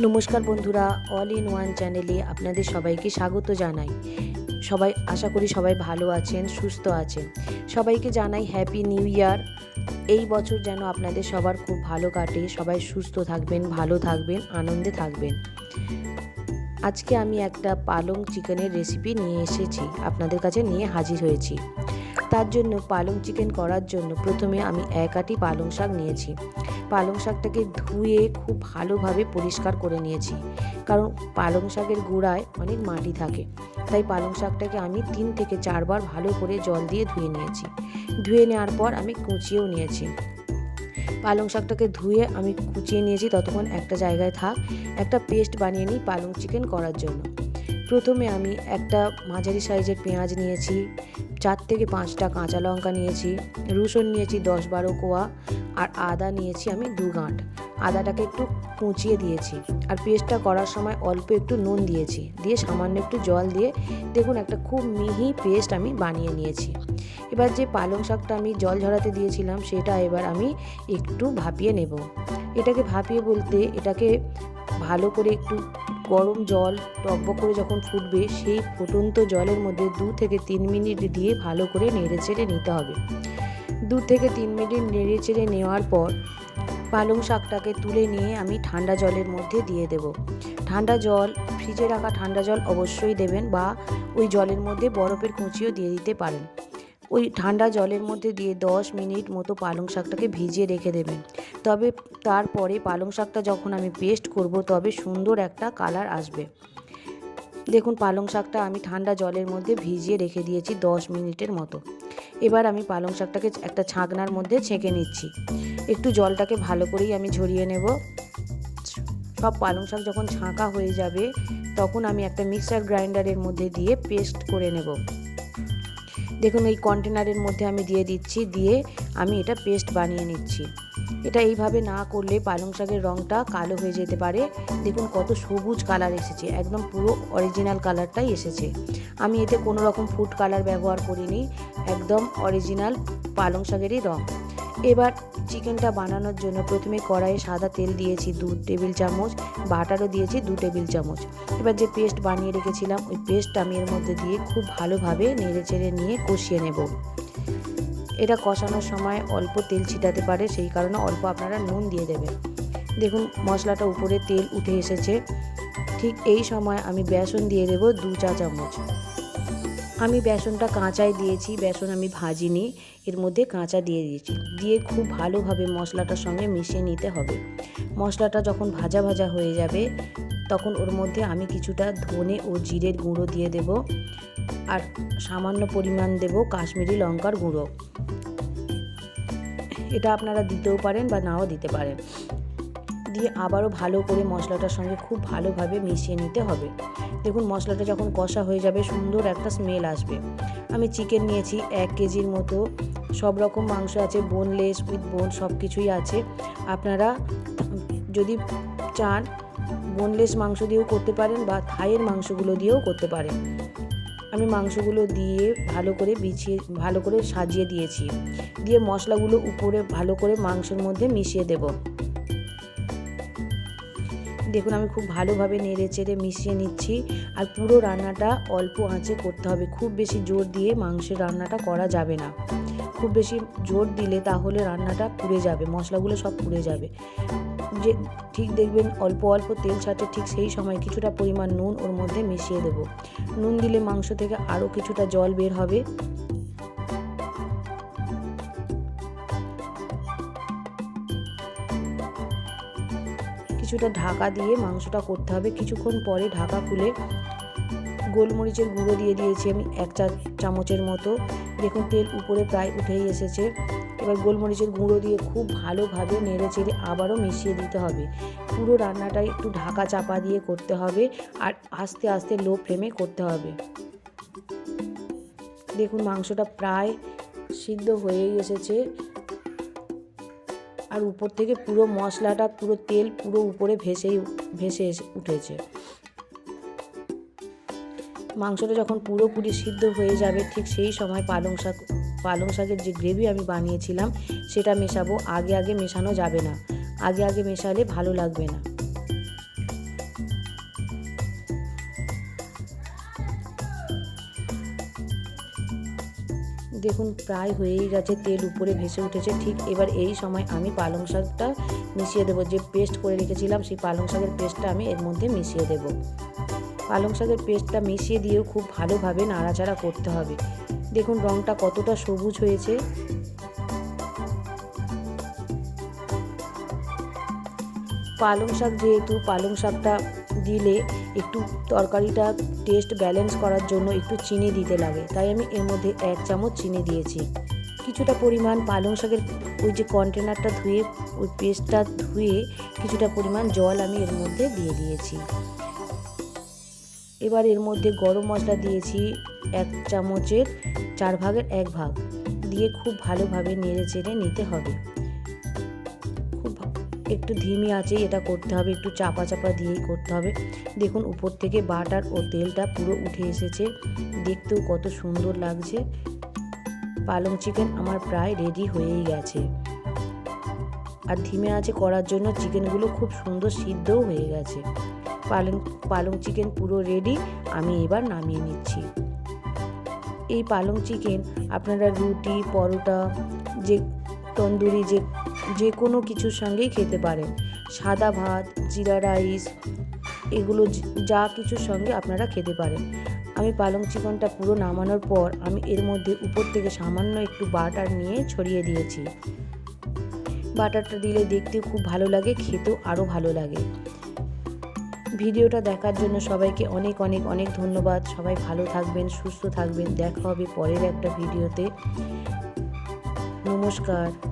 নমস্কার বন্ধুরা all in one চ্যানেলে আপনাদের সবাইকে স্বাগত জানাই। সবাই, আশা করি সবাই ভালো আছেন, সুস্থ আছেন। সবাইকে জানাই হ্যাপি নিউ ইয়ার এই বছর যেন আপনাদের সবার খুব ভালো কাটে, সবাই সুস্থ থাকবেন, ভালো থাকবেন, আনন্দে থাকবেন। আজকে আমি একটা পালং চিকেনের রেসিপি নিয়ে এসেছি, আপনাদের কাছে নিয়ে হাজির হয়েছি। তার জন্য পালং চিকেন করার জন্য প্রথমে আমি এক আটি পালং শাক নিয়েছি। পালং শাকটাকে ধুয়ে খুব ভালোভাবে পরিষ্কার করে নিয়েছি। কারণ পালং শাকের গোড়ায় অনেক মাটি থাকে। তাই পালং শাকটাকে আমি তিন থেকে চারবার ভালো করে জল দিয়ে ধুয়ে নিয়েছি। ধুয়ে নেওয়ার পর আমি কুচিয়েও নিয়েছি। পালং শাকটাকে ধুয়ে আমি কুচিয়ে নিয়েছি ততক্ষণ একটা জায়গায় থাক। একটা পেস্ট বানিয়ে নিই পালং চিকেন করার জন্য। প্রথমে আমি একটা মাঝারি সাইজের পেঁয়াজ নিয়েছি। চার থেকে পাঁচটা কাঁচা লঙ্কা নিয়েছি, রসুন নিয়েছি দশ বারো কোয়া, আর আদা নিয়েছি আমি দু গাঁট আদাটাকে একটু কুচিয়ে দিয়েছি, আর পেস্টটা করার সময় অল্প একটু নুন দিয়েছি, দিয়ে সামান্য একটু জল দিয়ে দেখুন একটা খুব মিহি পেস্ট আমি বানিয়ে নিয়েছি। এবার যে পালং শাকটা আমি জল ঝরাতে দিয়েছিলাম, সেটা এবার আমি একটু ভাপিয়ে নেব। এটাকে ভাপিয়ে বলতে এটাকে ভালো করে একটু গরম জল টকবক করে যখন ফুটবে, সেই ফুটন্ত জলের মধ্যে দু থেকে তিন মিনিট দিয়ে ভালো করে নেড়ে চেড়ে নিতে হবে। দু থেকে তিন মিনিট নেড়ে চেড়ে নেওয়ার পর পালং শাকটাকে তুলে নিয়ে আমি ঠান্ডা জলের মধ্যে দিয়ে দেব। ঠান্ডা জল, ফ্রিজে রাখা ঠান্ডা জল অবশ্যই দেবেন বা ওই জলের মধ্যে বরফের কুচিও দিয়ে দিতে পারেন। ওই ঠান্ডা জলের মধ্যে দিয়ে দশ মিনিট মতো পালং শাকটাকে ভিজিয়ে রেখে দেবেন। তবে তারপরে পালং শাকটা যখন আমি পেস্ট করব, তবে সুন্দর একটা কালার আসবে। দেখুন, পালং শাকটা আমি ঠান্ডা জলের মধ্যে ভিজিয়ে রেখে দিয়েছি দশ মিনিটের মতো। এবার আমি পালং শাকটাকে একটা ছাঁকনার মধ্যে ছেঁকে নিচ্ছি। একটু জলটাকে ভালো করেই আমি ঝরিয়ে নেব। সব পালং শাক যখন ছাঁকা হয়ে যাবে, তখন আমি একটা মিক্সার গ্রাইন্ডারের মধ্যে দিয়ে পেস্ট করে নেব। দেখুন, এই কন্টেনারের মধ্যে আমি দিয়ে দিচ্ছি, দিয়ে আমি এটা পেস্ট বানিয়ে নিচ্ছি। এটা এইভাবে না করলে পালং শাকের রঙটা কালো হয়ে যেতে পারে। দেখুন কত সবুজ কালার এসেছে, একদম পুরো অরিজিনাল কালারটাই এসেছে। আমি এতে কোনো রকম ফুড কালার ব্যবহার করিনি, একদম অরিজিনাল পালং শাকেরই রঙ এবার চিকেনটা বানানোর জন্য প্রথমে কড়াইয়ে সাদা তেল দিয়েছি, দু টেবিল চামচ, বাটারও দিয়েছি, দু টেবিল চামচ। এবার যে পেস্ট বানিয়ে রেখেছিলাম, ওই পেস্ট আমি এর মধ্যে দিয়ে খুব ভালোভাবে নেড়ে চেড়ে নিয়ে কষিয়ে নেব। এটা কষানোর সময় অল্প তেল ছিটাতে পারে, সেই কারণে অল্প আপনারা নুন দিয়ে দেবেন। দেখুন, মশলাটা উপরে তেল উঠে এসেছে। ঠিক এই সময় আমি বেসন দিয়ে দেব দু চা চামচ। আমি বেসনটা কাঁচাই দিয়েছি, বেসন আমি ভাজিনি, এর মধ্যে কাঁচা দিয়ে দিয়েছি। দিয়ে খুব ভালোভাবে মশলাটার সঙ্গে মিশিয়ে নিতে হবে। মশলাটা যখন ভাজা ভাজা হয়ে যাবে তখন ওর মধ্যে আমি কিছুটা ধনে ও জিরের গুঁড়ো দিয়ে দেব আর সামান্য পরিমাণ দেব কাশ্মীরি লঙ্কার গুঁড়ো। এটা আপনারা দিতেও পারেন বা নাও দিতে পারেন। দিয়ে আবারও ভালো করে মশলাটার সঙ্গে খুব ভালোভাবে মিশিয়ে নিতে হবে। দেখুন, মশলাটা যখন কষা হয়ে যাবে, সুন্দর একটা স্মেল আসবে। আমি চিকেন নিয়েছি এক কেজির মতো। সব রকম মাংস আছে, বোনলেস উইথ বোন সব কিছুই আছে। আপনারা যদি চান বোনলেস মাংস দিয়েও করতে পারেন বা থাইয়ের মাংসগুলো দিয়েও করতে পারেন। আমি মাংসগুলো দিয়ে ভালো করে বিছিয়ে, ভালো করে সাজিয়ে দিয়েছি। দিয়ে মশলাগুলো উপরে ভালো করে মাংসের মধ্যে মিশিয়ে দেবো। দেখুন, আমি খুব ভালোভাবে নেড়ে চেড়ে মিশিয়ে নিচ্ছি। আর পুরো রান্নাটা অল্প আঁচে করতে হবে। খুব বেশি জোর দিয়ে মাংসের রান্নাটা করা যাবে না। খুব বেশি জোর দিলে তাহলে রান্নাটা পুড়ে যাবে, মশলাগুলো সব পুড়ে যাবে। যে ঠিক দেখবেন অল্প অল্প তেল ছাড়ছে ঠিক সেই সময় কিছুটা পরিমাণ নুন ওর মধ্যে মিশিয়ে দেব। নুন দিলে মাংস থেকে আরও কিছুটা জল বের হবে। কিছুটা ঢাকা দিয়ে মাংসটা করতে হবে। কিছুক্ষণ পরে ঢাকা খুলে গোলমরিচের গুঁড়ো দিয়ে দিয়েছি আমি এক চা চামচের মতো। দেখুন তেল উপরে প্রায় উঠেই এসেছে। এবার গোলমরিচের গুঁড়ো দিয়ে খুব ভালোভাবে নেড়ে চেড়ে আবারও মিশিয়ে দিতে হবে। পুরো রান্নাটাই একটু ঢাকা চাপা দিয়ে করতে হবে আর আস্তে আস্তে লো ফ্লেমে করতে হবে। দেখুন মাংসটা প্রায় সিদ্ধ হয়েই এসেছে। আর উপর থেকে পুরো মশলাটা, পুরো তেল পুরো উপরে ভেসেই, ভেসে এসে উঠেছে। মাংসটা যখন পুরোপুরি সিদ্ধ হয়ে যাবে, ঠিক সেই সময় পালং শাক পালং শাকের যে গ্রেভি আমি বানিয়েছিলাম, সেটা মেশাবো। আগে আগে মেশানো যাবে না। আগে আগে মেশালে ভালো লাগবে না। দেখুন, প্রায় হয়েই গেছে, তেল উপরে ভেসে উঠেছে। ঠিক এবার এই সময় আমি পালং শাকটা মিশিয়ে দেবো। যে পেস্ট করে রেখেছিলাম, সেই পালং শাকের পেস্টটা আমি এর মধ্যে মিশিয়ে দেবো। পালং শাকের পেস্টটা মিশিয়ে দিয়েও খুব ভালোভাবে নাড়াচাড়া করতে হবে। দেখুন রঙটা কতটা সবুজ হয়েছে। পালং শাক যেহেতু, পালং শাকটা দিলে একটু তরকারিটা টেস্ট ব্যালেন্স করার জন্য একটু চিনি দিতে লাগে। তাই আমি এর মধ্যে এক চামচ চিনি দিয়েছি। কিছুটা পরিমাণ পালং শাকের ওই যে কন্টেনারটা ধুয়ে, ওই পেস্টটা ধুয়ে কিছুটা পরিমাণ জল আমি এর মধ্যে দিয়ে দিয়েছি। এবার এর মধ্যে গরম মশলা দিয়েছি এক চামচের চার ভাগের এক ভাগ দিয়ে খুব ভালোভাবে নেড়ে চেড়ে নিতে হবে। খুব একটু ধিমি আছে এটা করতে হবে, একটু চাপা চাপা দিয়েই করতে হবে। দেখুন, উপর থেকে বাটার ও তেলটা পুরো উঠে এসেছে। দেখতেও কত সুন্দর লাগছে। পালং চিকেন আমার প্রায় রেডি হয়েই গেছে। আর ধিমে আছে করার জন্য চিকেনগুলো খুব সুন্দর সিদ্ধও হয়ে গেছে। পালং পালং চিকেন পুরো রেডি আমি এবার নামিয়ে নিচ্ছি। এই পালং চিকেন আপনারা রুটি, পরোটা, যে তন্দুরি, যে যে কোনো কিছুর সঙ্গেই খেতে পারেন। সাদা ভাত, জিরা রাইস, এগুলো যা কিছুর সঙ্গে আপনারা খেতে পারেন। আমি পালং চিকেনটা পুরো নামানোর পর আমি এর মধ্যে উপর থেকে সামান্য একটু বাটার নিয়ে ছড়িয়ে দিয়েছি। বাটারটা দিলে দেখতেও খুব ভালো লাগে, খেতেও আরও ভালো লাগে। ভিডিওটা দেখার জন্য সবাইকে অনেক অনেক অনেক ধন্যবাদ। সবাই ভালো থাকবেন, সুস্থ থাকবেন। দেখা হবে পরের একটা ভিডিওতে। নমস্কার।